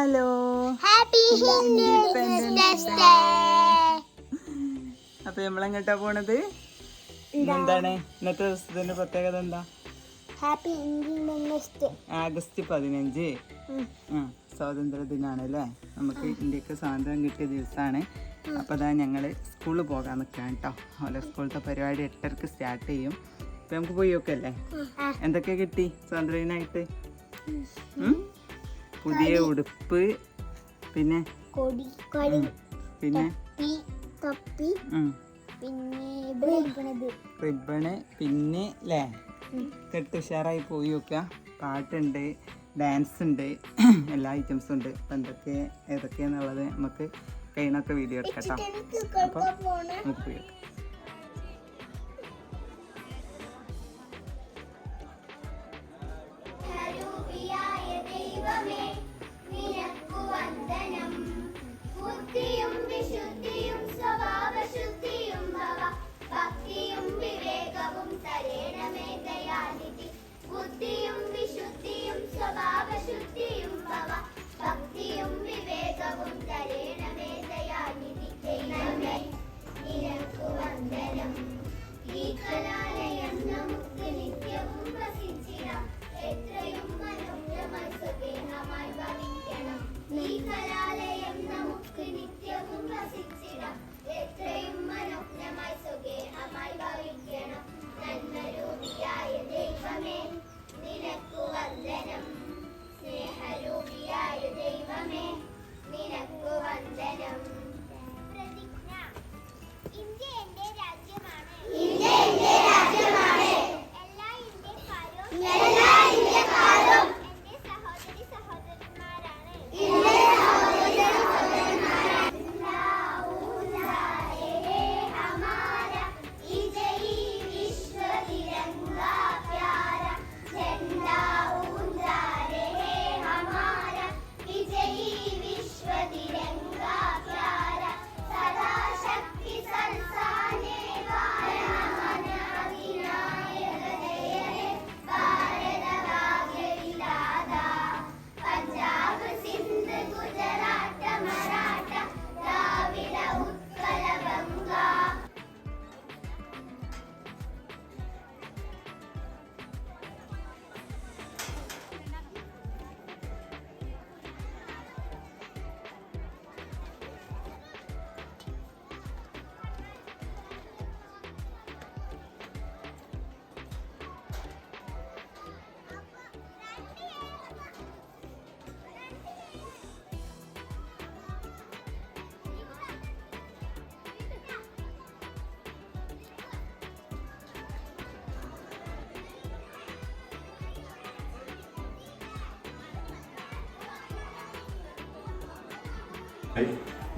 Hello. Happy Independence day അപ്പൊ നമ്മളെങ്ങോട്ടാ പോണത്? എന്താണ് ഇന്നത്തെ ദിവസത്തിന്റെ പ്രത്യേകത എന്താ? ഹാപ്പി ഇൻഡിപെൻഡൻസ് ഡേ ആഗസ്റ്റ് പതിനഞ്ച്. സ്വാതന്ത്ര്യ ദിനാണ് അല്ലേ? നമുക്ക് ഇന്ത്യയ്ക്ക് സ്വാതന്ത്ര്യം കിട്ടിയ ദിവസമാണ് അപ്പോൾ അതാ ഞങ്ങൾ സ്കൂളിൽ പോകാൻ നിൽക്കാം കേട്ടോ ഓലെ സ്കൂളത്തെ പരിപാടി എട്ടരക്ക് സ്റ്റാർട്ട് ചെയ്യും. അപ്പം നമുക്ക് പോയി നോക്കല്ലേ? എന്തൊക്കെ കിട്ടി? സ്വാതന്ത്ര്യദിനായിട്ട്? ഉം? പുതിയ ഉടുപ്പ് പിന്നെ പിന്നെ റിബണ് പിന്നെ അല്ലേ കെട്ട് ഉഷാറായി പോയി നോക്കുക. പാട്ടുണ്ട് ഡാൻസ് ഉണ്ട് എല്ലാ ഐറ്റംസും ഉണ്ട്. അപ്പം എന്തൊക്കെ ഏതൊക്കെയാന്നുള്ളത് നമുക്ക് കഴിയണൊക്കെ വീഡിയോ എടുക്കാം കേട്ടോ. അപ്പോൾ നമുക്ക് പോയി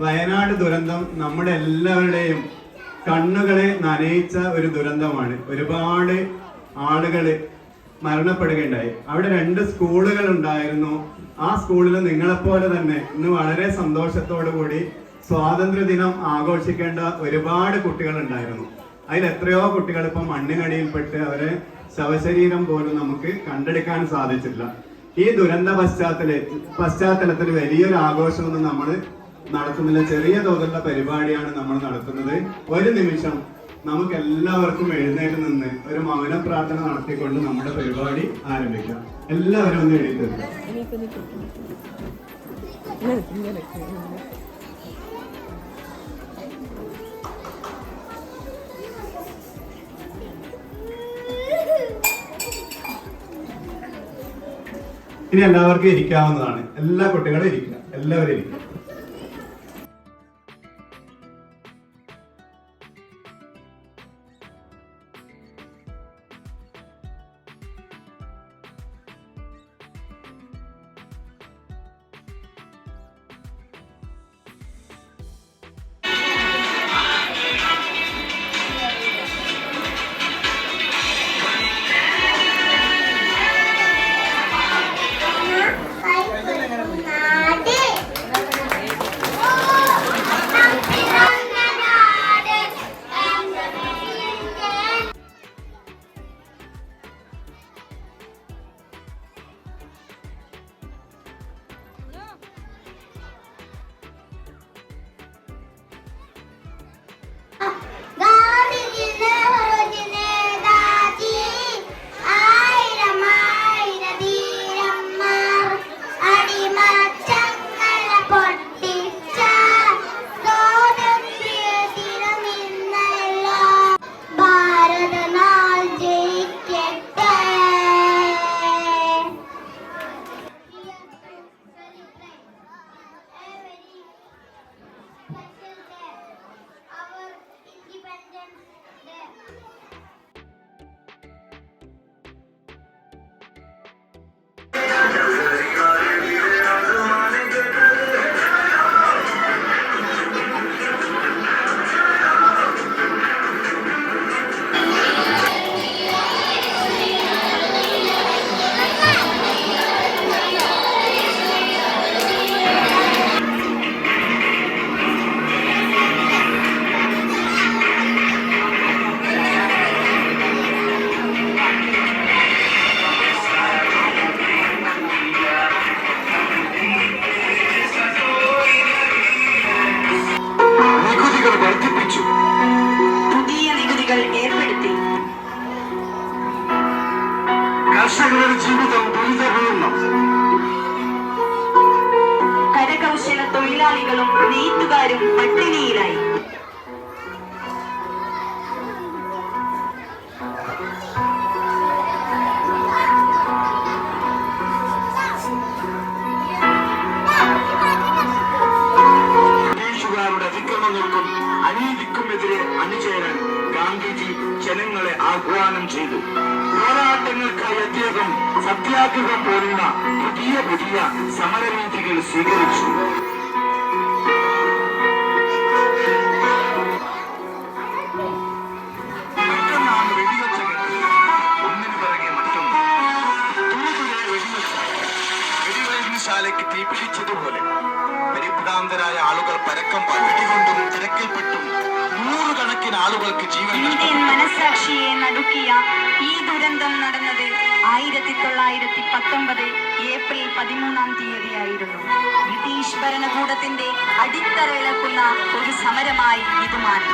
വയനാട് ദുരന്തം നമ്മുടെ എല്ലാവരുടെയും കണ്ണുകളെ നനയിച്ച ഒരു ദുരന്തമാണ്. ഒരുപാട് ആളുകൾ മരണപ്പെടുകയുണ്ടായി. അവിടെ രണ്ട് സ്കൂളുകൾ ഉണ്ടായിരുന്നു. ആ സ്കൂളിൽ നിങ്ങളെപ്പോലെ തന്നെ ഇന്ന് വളരെ സന്തോഷത്തോടു കൂടി സ്വാതന്ത്ര്യ ദിനം ആഘോഷിക്കേണ്ട ഒരുപാട് കുട്ടികൾ ഉണ്ടായിരുന്നു. അതിൽ എത്രയോ കുട്ടികൾ ഇപ്പം മണ്ണിനടിയിൽപ്പെട്ട് അവരെ ശവശരീരം പോലും നമുക്ക് കണ്ടെടുക്കാൻ സാധിച്ചില്ല ഈ ദുരന്ത പശ്ചാത്തല പശ്ചാത്തലത്തിൽ വലിയൊരു ആഘോഷമൊന്നും നമ്മൾ നടത്തുന്നില്ല. ചെറിയ തോതിലുള്ള പരിപാടിയാണ് നമ്മൾ നടത്തുന്നത്. ഒരു നിമിഷം നമുക്ക് എല്ലാവർക്കും എഴുന്നേറ്റ് നിന്ന് ഒരു മൗന പ്രാർത്ഥന നടത്തിക്കൊണ്ട് നമ്മുടെ പരിപാടി ആരംഭിക്കാം. എല്ലാവരും ഒന്ന് എഴുതി ഇനി എല്ലാവർക്കും ഇരിക്കാവുന്നതാണ്. എല്ലാ കുട്ടികളും ഇരിക്കുക. എല്ലാവരും ഇരിക്കുക. ഏർപ്പെടുത്തി കർഷകരുടെ ജീവിതം ദുരിതപൂർണം. കരകൗശല തൊഴിലാളികളും നെയ്ത്തുകാരും പട്ടിണിയിലായി. ജനങ്ങളെ ആഹ്വാനം ചെയ്തു. പോരാട്ടങ്ങൾക്കായി അദ്ദേഹം സത്യാഗ്രഹം പോലുള്ള പുതിയ പുതിയ സമരരീതികൾ സ്വീകരിച്ചു. ശാലയ്ക്ക് തീപിടിച്ചതുപോലെ. പരിഭ്രാന്തരായ ആളുകൾ പരക്കം പട്ടികൊണ്ടും തിരക്കിൽപ്പെട്ടും നൂറുകണക്കിന് ആളുകൾക്ക് ജീവൻ മനസാക്ഷിയെ നടുക്കിയ ഈ ദുരന്തം നടന്നത് ആയിരത്തി തൊള്ളായിരത്തി പത്തൊമ്പത് ഏപ്രിൽ പതിമൂന്നാം തീയതിയായിരുന്നു. ബ്രിട്ടീഷ് ഭരണകൂടത്തിന്റെ അടിത്തറയിളക്കുന്ന ഒരു സമരമായി ഇത് മാറി.